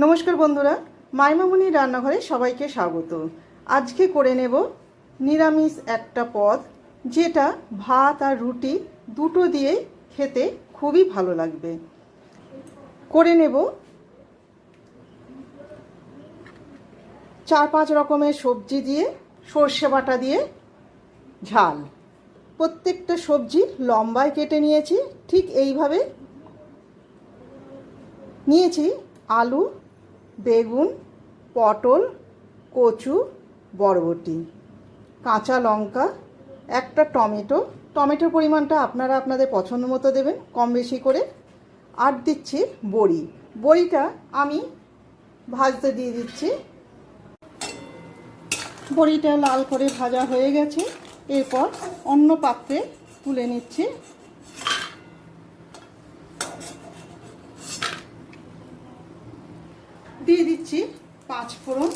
নমস্কার বন্ধুরা মাইমামুনি রান্নাঘরে সবাইকে স্বাগত। আজকে করে নেব নিরামিষ একটা পদ, যেটা ভাত আর রুটি দুটো দিয়ে খেতে খুবই ভালো লাগবে। করে নেব চার পাঁচ রকমের সবজি দিয়ে, সর্ষে বাটা দিয়ে ঝাল। প্রত্যেকটা সবজি লম্বায় কেটে নিয়েছি, ঠিক এইভাবে নিয়েছি আলু বেগুন, পটল, কচু, বরবটি, কাঁচা লঙ্কা, একটা টমেটো। টমেটোর পরিমাণটা আপনারা আপনাদের পছন্দ মতো দেবেন, কম বেশি করে। আর দিচ্ছি বড়ি। বড়িটা আমি ভাজতে দিয়ে দিচ্ছি। বড়িটা লাল করে ভাজা হয়ে গেছে। এরপর অন্য পাত্রে তুলে নিচ্ছি। দিয়ে দিচ্ছি পাঁচ ফোড়ন।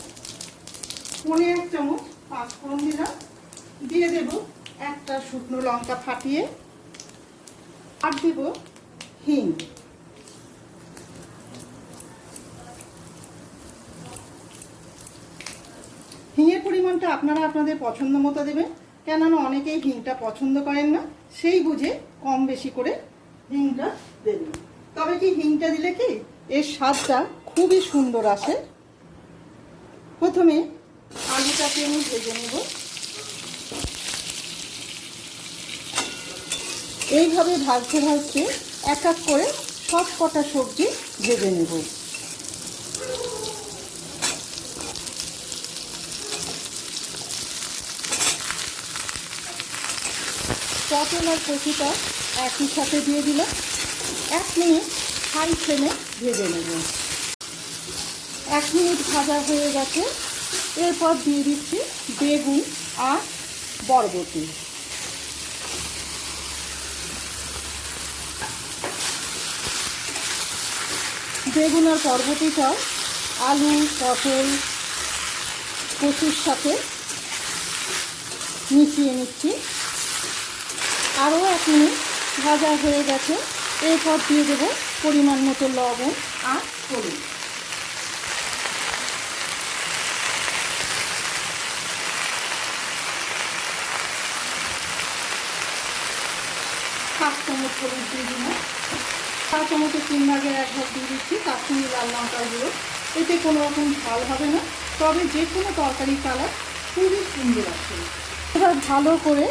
পনে এক চামচ পাঁচ ফোড়ন দিলাম। দিয়ে দেব একটা শুকনো লঙ্কা ফাটিয়ে। আর দেব হিং। হিঙের পরিমাণটা আপনারা আপনাদের পছন্দ মতো দেবেন। কেননা অনেকেই হিংটা পছন্দ করেন না, সেই বুঝে কম বেশি করে হিংটা দেবেন। তবে কি হিংটা দিলে কি এর স্বাদটা খুবই সুন্দর আসে। প্রথমে আলুটাকে আমি ভেজে নেব। এইভাবে ভাজতে ভাজতে এক এক করে সব কটা সবজি ভেজে নেব। পটল আর কচুটা একই সাথে দিয়ে দিলাম। এক মিনিট হাই ফ্লেমে ভেজে নেব। এক মিনিট ভাজা হয়ে গেছে। এরপর দিয়ে দিচ্ছি বেগুন আর বরবটি। বেগুন আর বরবটিটা আলু, পটল, কচুর সাথে মিশিয়ে নিচ্ছি। আরও এক মিনিট ভাজা হয়ে গেছে। এরপর দিয়ে দেবো পরিমাণ মতো লবণ আর হলুদ। সাত চামচ হলুদ দিয়ে দিলাম। সাত চামচের তিন ভাগের এক ভাগ দিয়ে দিচ্ছি কাশ্মীরি লাল লঙ্কার গুঁড়ো। এতে কোনো রকম ঝাল হবে না, তবে যে কোনো তরকারি কালার খুবই সুন্দর আছে এবার ভালো করে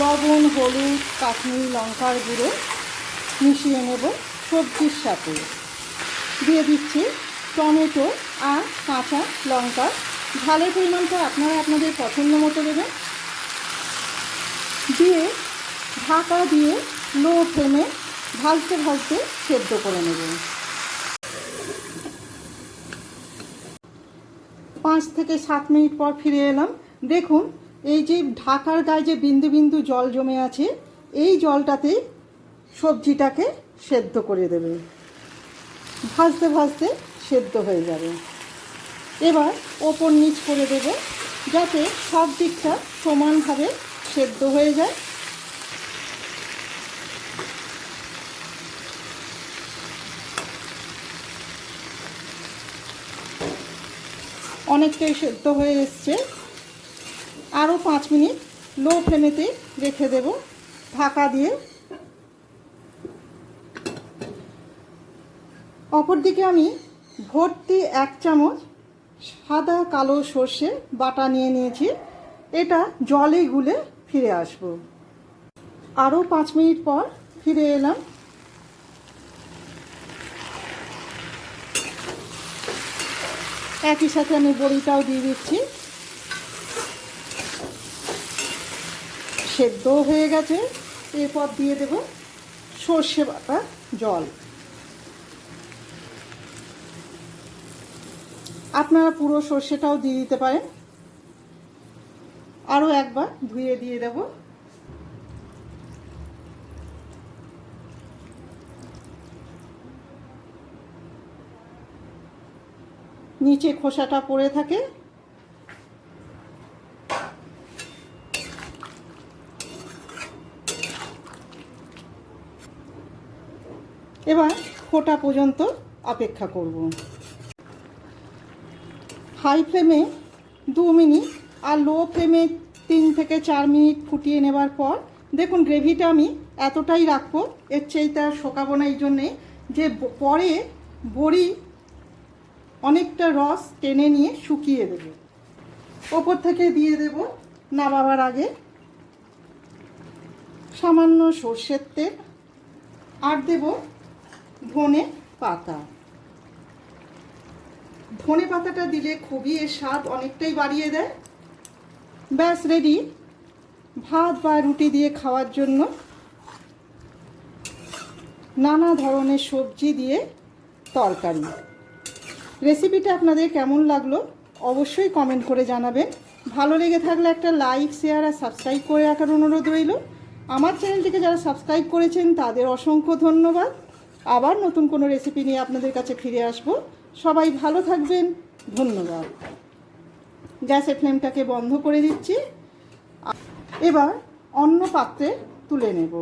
লবণ, হলুদ, কাশ্মীরি লঙ্কার গুঁড়ো মিশিয়ে নেব। সবজির সাথে। দিয়ে দিচ্ছি টমেটো আর কাঁচা লঙ্কা। ঝালের পরিমাণটা আপনারা আপনাদের পছন্দ মতো দেবেন। দিয়ে ঢাকা দিয়ে লো ফ্লেমে ভাজতে ভাজতে সেদ্ধ করে নেবেন। পাঁচ থেকে সাত মিনিট পর ফিরে এলাম। দেখুন, এই যে ঢাকার গায়ে যে বিন্দু বিন্দু জল জমে আছে, এই জলটাতে সবজিটাকে সেদ্ধ করে দেবে। ভাজতে ভাজতে সেদ্ধ হয়ে যাবে। এবার ওপর নিচ করে দেবে যাতে সব দিকটা সমানভাবে সেদ্ধ হয়ে যায়। অনেকটাই সেদ্ধ হয়ে এসছে। আরও পাঁচ মিনিট লো ফ্লেমেতে রেখে দেব। ঢাকা দিয়ে অপরদিকে আমি ভর্তি এক চামচ সাদা কালো সর্ষে বাটা নিয়ে নিয়েছি। এটা জলে গুলে ফিরে আসব। আরও পাঁচ মিনিট পর ফিরে এলাম। একই সাথে আমি বড়িটাও দিয়ে দিচ্ছি। সেদ্ধ হয়ে গেছে। এরপর দিয়ে দেব সর্ষে বাটা জল। আপনারা পুরো সর্ষেটাও দিয়ে দিতে পারেন। আরও একবার ধুয়ে দিয়ে দেব। নিচে খোসাটা পড়ে থাকে। এবার ফোটা পর্যন্ত অপেক্ষা করব। হাই ফ্লেমে দু মিনিট আর লো ফ্লেমে তিন থেকে চার মিনিট ফুটিয়ে নেবার পর দেখুন গ্রেভিটা আমি এতটাই রাখব, এর আর শোকাবো না এই জন্যে যে পরে বড়ি অনেকটা রস টেনে নিয়ে শুকিয়ে দেবো। ওপর থেকে দিয়ে দেব নামাবার আগে সামান্য সর্ষের তেল আর দেব ধনে পাতা। ধনে পাতাটা দিলে খুবই এর স্বাদ অনেকটাই বাড়িয়ে দেয়। ব্যাস রেডি ভাত বা রুটি দিয়ে খাওয়ার জন্য নানা ধরনের সবজি দিয়ে তরকারি। রেসিপিটা আপনাদের কেমন লাগল অবশ্যই কমেন্ট করে জানাবেন। ভালো লেগে থাকলে একটা লাইক শেয়ার আর সাবস্ক্রাইব করে রাখার অনুরোধ রইল। আমার চ্যানেলটিকে যারা সাবস্ক্রাইব করেছেন তাদের অসংখ্য ধন্যবাদ। আবার নতুন কোনো রেসিপি নিয়ে আপনাদের কাছে ফিরে আসব। সবাই ভালো থাকবেন ধন্যবাদ। গ্যাসের ফ্লেমটাকে বন্ধ করে দিচ্ছি। এবার অন্য পাত্রে তুলে নেব।